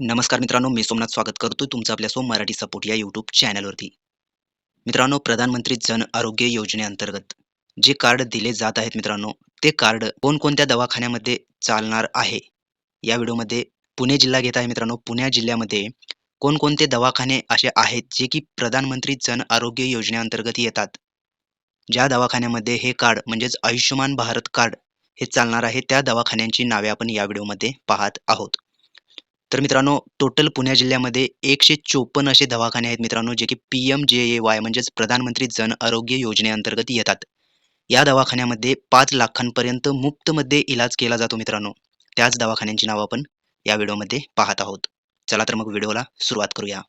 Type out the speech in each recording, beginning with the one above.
नमस्कार मित्रांनो मी सोमनाथ स्वागत करतो तुमचं आपल्या सोम मराठी सपोर्ट या यूट्यूब चॅनलवरती मित्रांनो प्रधानमंत्री जन आरोग्य योजनेअंतर्गत जे कार्ड दिले जात आहेत मित्रांनो ते कार्ड कोणकोणत्या दवाखान्यामध्ये चालणार आहे? या व्हिडिओमध्ये पुणे जिल्हा घेत आहे मित्रांनो. पुणे जिल्ह्यामध्ये कोणकोणते दवाखाने असे आहेत जे की प्रधानमंत्री जन आरोग्य योजनेअंतर्गत येतात? ज्या दवाखान्यामध्ये हे कार्ड म्हणजेच आयुष्यमान भारत कार्ड हे चालणार आहे त्या दवाखान्यांची नावे आपण या व्हिडिओमध्ये पाहत आहोत. तर मित्रांनो टोटल पुणे जिल्ह्यामध्ये एकशे चोपन्न असे दवाखाने आहेत मित्रांनो जे की पी एम जे ए वाय म्हणजेच प्रधानमंत्री जन आरोग्य योजनेअंतर्गत येतात. या दवाखान्यामध्ये पाच लाखांपर्यंत मुफ्तमध्ये इलाज केला जातो मित्रांनो. त्याच दवाखान्यांची नावं आपण या व्हिडिओमध्ये पाहत आहोत. चला तर मग व्हिडिओला सुरुवात करूया.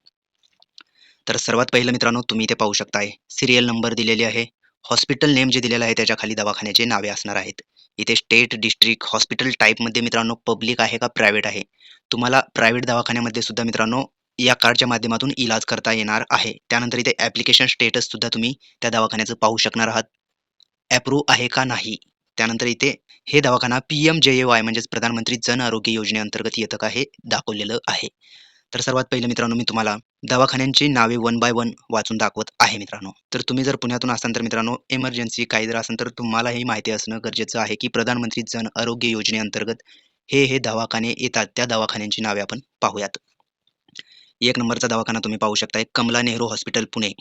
तर सर्वात पहिलं मित्रांनो तुम्ही इथे पाहू शकताय सिरियल नंबर दिलेली आहे. हॉस्पिटल नेम जे दिलेलं आहे त्याच्याखाली दवाखान्याचे नावे असणार आहेत. इथे स्टेट डिस्ट्रिक्ट हॉस्पिटल टाईपमध्ये मित्रांनो पब्लिक आहे का प्रायव्हेट आहे? तुम्हाला प्रायव्हेट दवाखान्यामध्ये सुद्धा मित्रांनो या कार्डच्या माध्यमातून इलाज करता येणार आहे. त्यानंतर इथे ॲप्लिकेशन स्टेटस सुद्धा तुम्ही त्या दवाखान्याचं पाहू शकणार आहात. ॲप्रूव्ह आहे का नाही? त्यानंतर इथे हे दवाखाना पी एम जे ए वाय म्हणजेच प्रधानमंत्री जन आरोग्य योजनेअंतर्गत येतं का हे दाखवलेलं आहे. तर सर्वात पहिले मित्रांनो मी तुम्हाला दवाखान्यांची नावे वन बाय वन वाचून दाखवत आहे मित्रांनो. तर तुम्ही जर पुण्यातून असाल तर मित्रांनो एमर्जन्सी काही जर असाल तर तुम्हाला ही माहिती असणं गरजेचं आहे की प्रधानमंत्री जन आरोग्य योजनेअंतर्गत हे हे दवाखाने येतात. त्या दवाखान्यांची नावे आपण पाहूयात. एक नंबरचा दवाखाना तुम्ही पाहू शकताय कमला नेहरू हॉस्पिटल पुणे.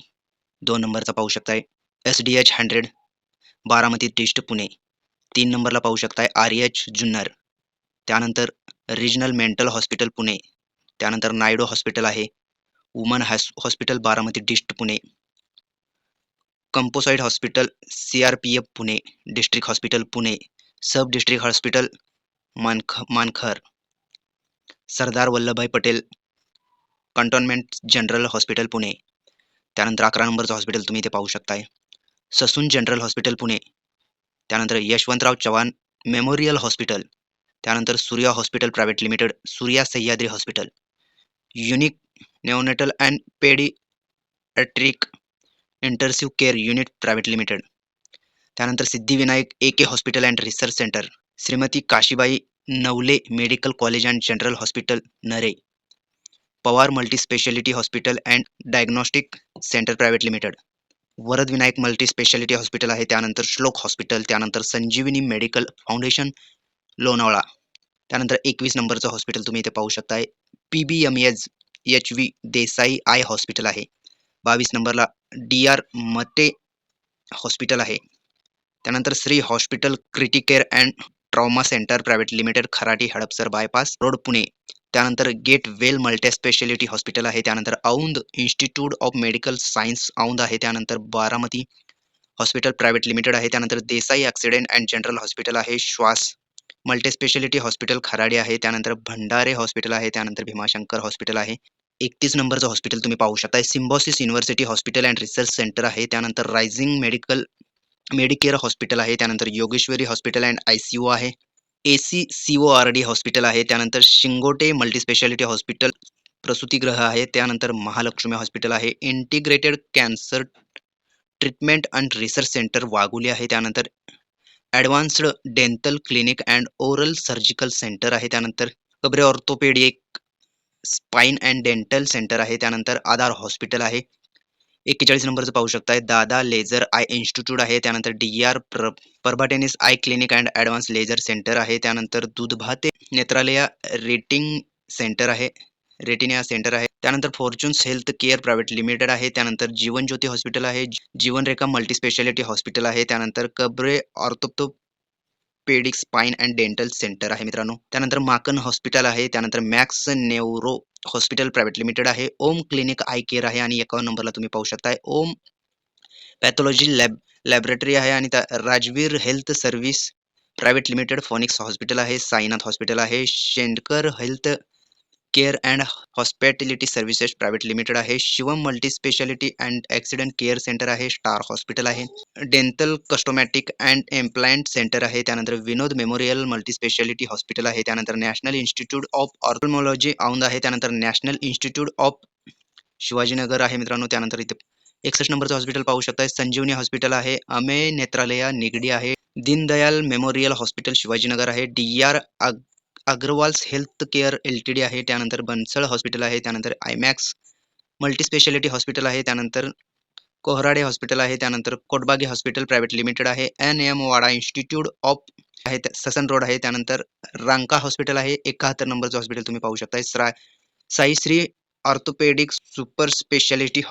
दोन नंबरचा पाहू शकताय S D H hundred Baramati dist Pune. तीन नंबरला पाहू शकताय आर एच जुन्नर. त्यानंतर रिजनल मेंटल हॉस्पिटल पुणे. त्यानंतर नायडो हॉस्पिटल आहे. Women's hospital Baramati dist Pune. Composite hospital C R P F Pune. District hospital Pune. Sub district hospital मानख Mankhar. Sardar Vallabhbhai Patel cantonment general hospital Pune. त्यानंतर अकरा नंबरचं hospital तुम्ही इथे पाहू शकताय. Sassoon general hospital Pune. त्यानंतर Yashwantrao Chavan memorial hospital. त्यानंतर Surya hospital private limited Surya Sahyadri hospital. Unique neonatal and paediatric intensive care unit private limited त्यानंतर Siddhivinayak A K hospital and research centre Shrimati Kashibai Navale medical college and general hospital Nare Pawar multispeciality hospital and diagnostic centre private limited. Varad Vinayak multispeciality hospital आहे त्यानंतर श्लोक hospital त्यानंतर संजीवनी medical foundation Lonavala. त्यानंतर एकवीस नंबरचं hospital तुम्ही इथे पाहू शकताय. P B M H H V Desai eye hospital आहे. बावीस नंबरला डी आर मते हॉस्पिटल आहे. त्यानंतर Shri hospital criticare and trauma centre private limited Kharadi Hadapsar bypass road Pune. त्यानंतर गेट वेल मल्टीस्पेशालिटी हॉस्पिटल आहे. त्यानंतर Aundh institute of medical science Aundh आहे. त्यानंतर बारामती हॉस्पिटल प्रायव्हेट लिमिटेड आहे. त्यानंतर Desai accident and general hospital आहे. Shwas multispeciality hospital Kharadi आहे त्यानंतर भंडारे हॉस्पिटल आहे त्यानंतर भीमाशंकर हॉस्पिटल आहे. एकतीस नंबरचं हॉस्पिटल तुम्ही पाहू शकता Symbiosis university hospital and research centre आहे. त्यानंतर रायझिंग मेडिकल मेडिकेअर हॉस्पिटल आहे. त्यानंतर Yogeshwari hospital and I C U आहे. A C C O R D hospital आहे. त्यानंतर शिंगोटे मल्टीस्पेशालिटी हॉस्पिटल प्रसूतीगृह आहे. त्यानंतर महालक्ष्मी हॉस्पिटल आहे. Integrated cancer treatment and research centre Wagholi आहे. त्यानंतर advanced dental clinic and oral surgical centre आहे. त्यानंतर Kabre orthopaedic spine and dental centre आहे. त्यानंतर आधार हॉस्पिटल आहे. एक्केचाळीस नंबरचं पाहू शकताय. दादा लेझर आय इन्स्टिट्यूट आहे. त्यानंतर डी आर प्र Parba eye clinic and advance laser centre आहे. त्यानंतर दुधभाते नेत्रालया रेटिंग सेंटर आहे. रेटिनिया सेंटर आहे. त्यानंतर fortunes health care private limited आहे. त्यानंतर जीवन ज्योती हॉस्पिटल आहे. Jeevanrekha multispeciality multi speciality hospital आहे. त्यानंतर Kabre orthopaedic spine and dental centre आहे मित्रांनो. त्यानंतर माकन हॉस्पिटल आहे. त्यानंतर Max neuro hospital private limited आहे. ओम क्लिनिक आय केअर आहे आणि एकावन्न नंबरला तुम्ही पाहू शकताय. ओम पॅथॉलॉजी लॅब लॅबोरेटरी आहे आणि त्या Rajveer health service private limited phoenix hospital आहे. साईनाथ हॉस्पिटल आहे. Shendkar health care and hospitality services private limited आहे. Shivam multi speciality and accident care centre आहे. स्टार हॉस्पिटल आहे. Dental cosmetic and implant centre आहे. त्यानंतर Vinod memorial multi speciality hospital आहे. त्यानंतर national institute of ophthalmology Aundh आहे. त्यानंतर national institute of Shivajinagar आहे मित्रांनो. त्यानंतर इथे एकसष्ट नंबरचं हॉस्पिटल पाहू शकता संजीवनी हॉस्पिटल आहे. अमे नेत्रालया निगडी आहे. दीनदयाल मेमोरियल हॉस्पिटल शिवाजीनगर आहे. D R Agarwal's health care L T D आहे त्यानंतर बनसळ हॉस्पिटल आहे त्यानंतर आयमॅक्स मल्टीस्पेशालिटी हॉस्पिटल आहे त्यानंतर कोहराडे हॉस्पिटल आहे त्यानंतर कोटबागी हॉस्पिटल प्रायव्हेट लिमिटेड आहे N M Wadia institute of आहे ससन रोड आहे त्यानंतर रांका हॉस्पिटल आहे एकाहत्तर नंबरचं हॉस्पिटल तुम्ही पाहू शकता Sai Saishree orthopaedic super speciality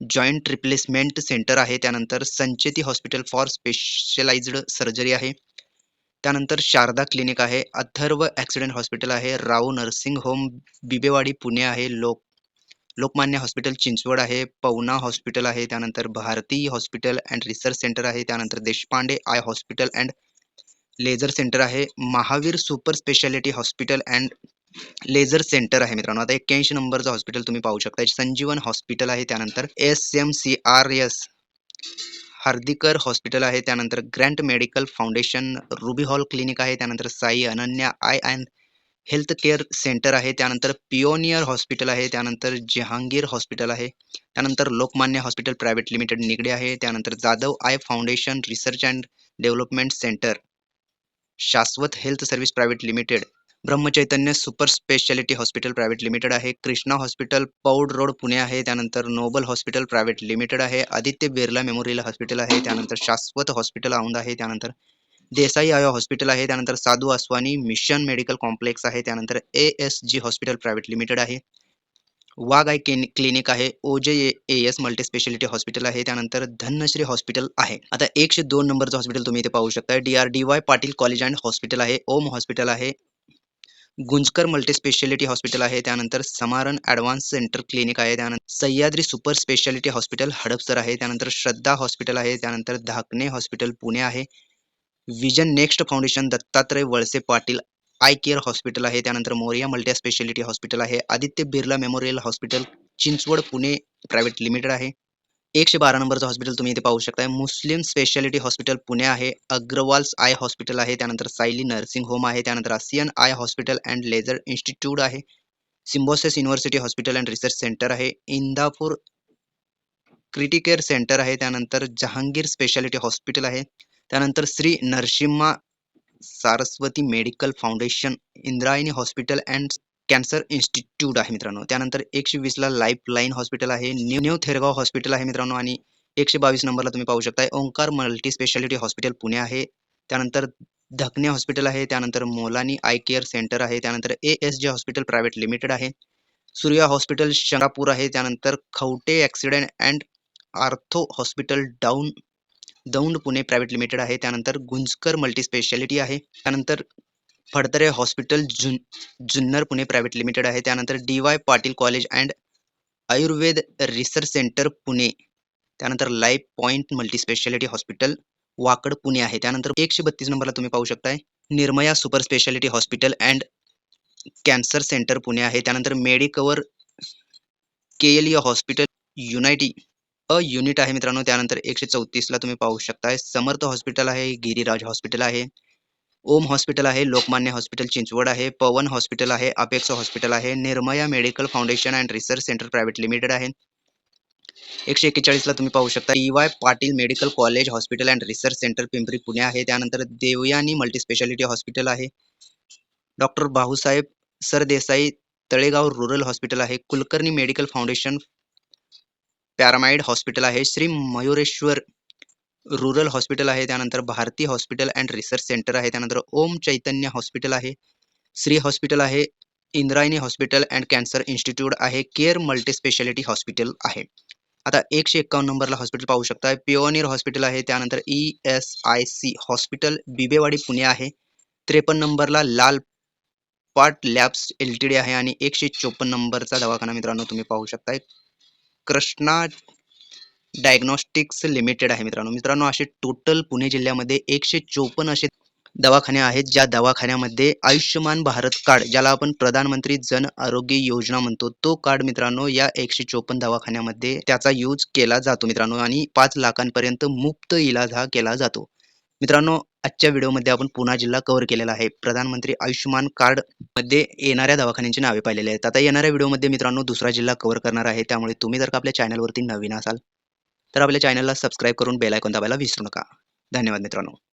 joint replacement centre आहे त्यानंतर Sancheti hospital for specialised surgery आहे. त्यानंतर शारदा क्लिनिक आहे अथर्व ॲक्सिडेंट हॉस्पिटल आहे राऊ नर्सिंग होम बिबेवाडी पुणे आहे लोक लोकमान्य हॉस्पिटल चिंचवड आहे पवना हॉस्पिटल आहे त्यानंतर Bharati hospital and research centre आहे त्यानंतर Deshpande eye hospital and laser centre आहे Mahavir super speciality hospital and laser centre आहे मित्रांनो. आता एक्क्याऐंशी नंबरचं हॉस्पिटल तुम्ही पाहू शकता संजीवन हॉस्पिटल आहे त्यानंतर S M C R S Hardikar hospital आहे त्यानंतर Grant medical foundation Ruby Hall clinic आहे त्यानंतर Sai Ananya eye and health care centre आहे त्यानंतर पिओनियर हॉस्पिटल आहे त्यानंतर जहांगीर हॉस्पिटल आहे त्यानंतर Lokmanya hospital private limited Nigdi आहे त्यानंतर Jadhav eye foundation research and development centre Shashwat health service private limited Brahmachaitanya super speciality hospital private limited आहे. Krishna hospital Paud road Pune आहे. त्यानंतर नोबल हॉस्पिटल प्रायव्हेट लिमिटेड आहे. आदित्य बिर्ला मेमोरियल हॉस्पिटल आहे. त्यानंतर शाश्वत hospital Aundh आहे. त्यानंतर देसाई आयो हॉस्पिटल आहे. त्यानंतर साधू आसवानी मिशन मेडिकल कॉम्प्लेक्स आहे. त्यानंतर A S G hospital private limited आहे. वाघ आय क्लिनिक क्लिनिक आहे. ओजे ए एस मल्टीस्पेशालिटी हॉस्पिटल आहे. त्यानंतर धनश्री हॉस्पिटल आहे. आता एकशे दोन नंबरचं हॉस्पिटल तुम्ही इथे पाहू शकता D R D Y Patil college and hospital आहे. ओम हॉस्पिटल आहे. गुंजकर मल्टीस्पेशालिटी हॉस्पिटल आहे. त्यानंतर समारण ॲडव्हान्स सेंटर क्लिनिक आहे. त्यानंतर Sahyadri super speciality hospital Hadapsar आहे. त्यानंतर श्रद्धा हॉस्पिटल आहे. त्यानंतर धाकणे हॉस्पिटल पुणे आहे. Vision next foundation Dattatray Walse Patil eye care hospital आहे. त्यानंतर मोरिया मल्टी स्पेशालिटी हॉस्पिटल आहे. Aditya Birla memorial hospital Chinchwad Pune private limited आहे. एकशे बारा नंबरचं हॉस्पिटल तुम्ही इथे पाहू शकताय. मुस्लिम स्पेशालिटी हॉस्पिटल पुणे आहे. अग्रवाल्स आय हॉस्पिटल आहे. त्यानंतर सायली नर्सिंग होम आहे. त्यानंतर Asian eye hospital and laser institute आहे. Symbiosis university hospital and research centre आहे. इंदापूर क्रिटिकेअर सेंटर आहे. त्यानंतर जहांगीर स्पेशालिटी हॉस्पिटल आहे. त्यानंतर Shri Narasimha Saraswati medical foundation Indrayani hospital and cancer institute आहे मित्रांनो. त्यानंतर एकशे वीसला लाईफ लाईन हॉस्पिटल आहे न्यू न्यू थेरगाव हॉस्पिटल आहे मित्रांनो आणि एकशे बावीस नंबरला तुम्ही पाहू शकता Omkar multi speciality hospital Pune आहे. त्यानंतर धकने हॉस्पिटल आहे त्यानंतर मोलानी आय केअर सेंटर आहे त्यानंतर A S J hospital private limited आहे. सूर्या हॉस्पिटल शंगापूर आहे त्यानंतर Khawate accident and ortho hospital down Daund Pune private limited आहे. त्यानंतर गुंजकर मल्टी स्पेशालिटी आहे. त्यानंतर फडतरे हॉस्पिटल जुन जुन्नर पुणे प्रायव्हेट लिमिटेड आहे. त्यानंतर D Y Patil college and Ayurveda research centre Pune. त्यानंतर life point multi speciality hospital Wakad Pune आहे. त्यानंतर एकशे बत्तीस नंबरला तुम्ही पाहू शकताय. Nirmaya super speciality hospital and cancer centre Pune आहे. त्यानंतर मेडिकवर के एल हॉस्पिटल युनायटी अ युनिट आहे मित्रांनो. त्यानंतर एकशे चौतीसला तुम्ही पाहू शकताय. समर्थ हॉस्पिटल आहे गिरिराज हॉस्पिटल आहे. ओम हॉस्पिटल आहे लोकमान्य हॉस्पिटल चिंचवड आहे पवन हॉस्पिटल आहे अपेक्स हॉस्पिटल आहे Nirmaya medical foundation and research centre private limited आहे. एकशे एक्केचाळीसला तुम्ही पाहू शकता E Y Patil medical college hospital and research centre Pimpri Pune आहे त्यानंतर देवयानी मल्टीस्पेशालिटी हॉस्पिटल आहे. Doctor Bhausaheb Sardesai Talegaon rural hospital आहे Kulkarni medical foundation pyramid hospital आहे श्री मयुरेश्वर रुरल हॉस्पिटल आहे त्यानंतर Bharati hospital and research centre आहे त्यानंतर Om Chaitanya hospital आहे श्री हॉस्पिटल आहे Indrayani hospital and cancer institute आहे केअर मल्टीस्पेशालिटी हॉस्पिटल आहे. आता एकशे एक्कावन्न नंबरला हॉस्पिटल पाहू शकता पिओनियर हॉस्पिटल आहे त्यानंतर E S I C hospital Bibwewadi Pune आहे. त्रेपन्न नंबरला लाल पाट लॅब्स एल टी डी आहे आणि एकशे चोपन्न नंबरचा दवाखाना मित्रांनो तुम्ही पाहू शकताय. कृष्णा डायग्नॉस्टिक्स लिमिटेड आहे मित्रांनो. मित्रांनो असे टोटल पुणे जिल्ह्यामध्ये एकशे चोपन्न असे दवाखाने आहेत ज्या दवाखान्यामध्ये आयुष्यमान भारत कार्ड ज्याला आपण प्रधानमंत्री जन आरोग्य योजना म्हणतो तो कार्ड मित्रांनो या एकशे चोपन्न दवाखान्यामध्ये त्याचा यूज केला जातो मित्रांनो आणि पाच लाखांपर्यंत मुफ्त इलाज हा केला जातो. मित्रांनो आजच्या व्हिडिओमध्ये आपण पुणा जिल्हा कव्हर केलेला आहे. प्रधानमंत्री आयुष्यमान कार्डमध्ये येणाऱ्या दवाखान्यांची नावे पाहिलेली आहेत. आता येणाऱ्या व्हिडिओमध्ये मित्रांनो दुसरा जिल्हा कव्हर करणार आहे. त्यामुळे तुम्ही जर का आपल्या चॅनलवरती नवीन असाल तर आपल्या चॅनलला सबस्क्राईब करून बेल आयकॉन दाबायला विसरू नका. धन्यवाद मित्रांनो.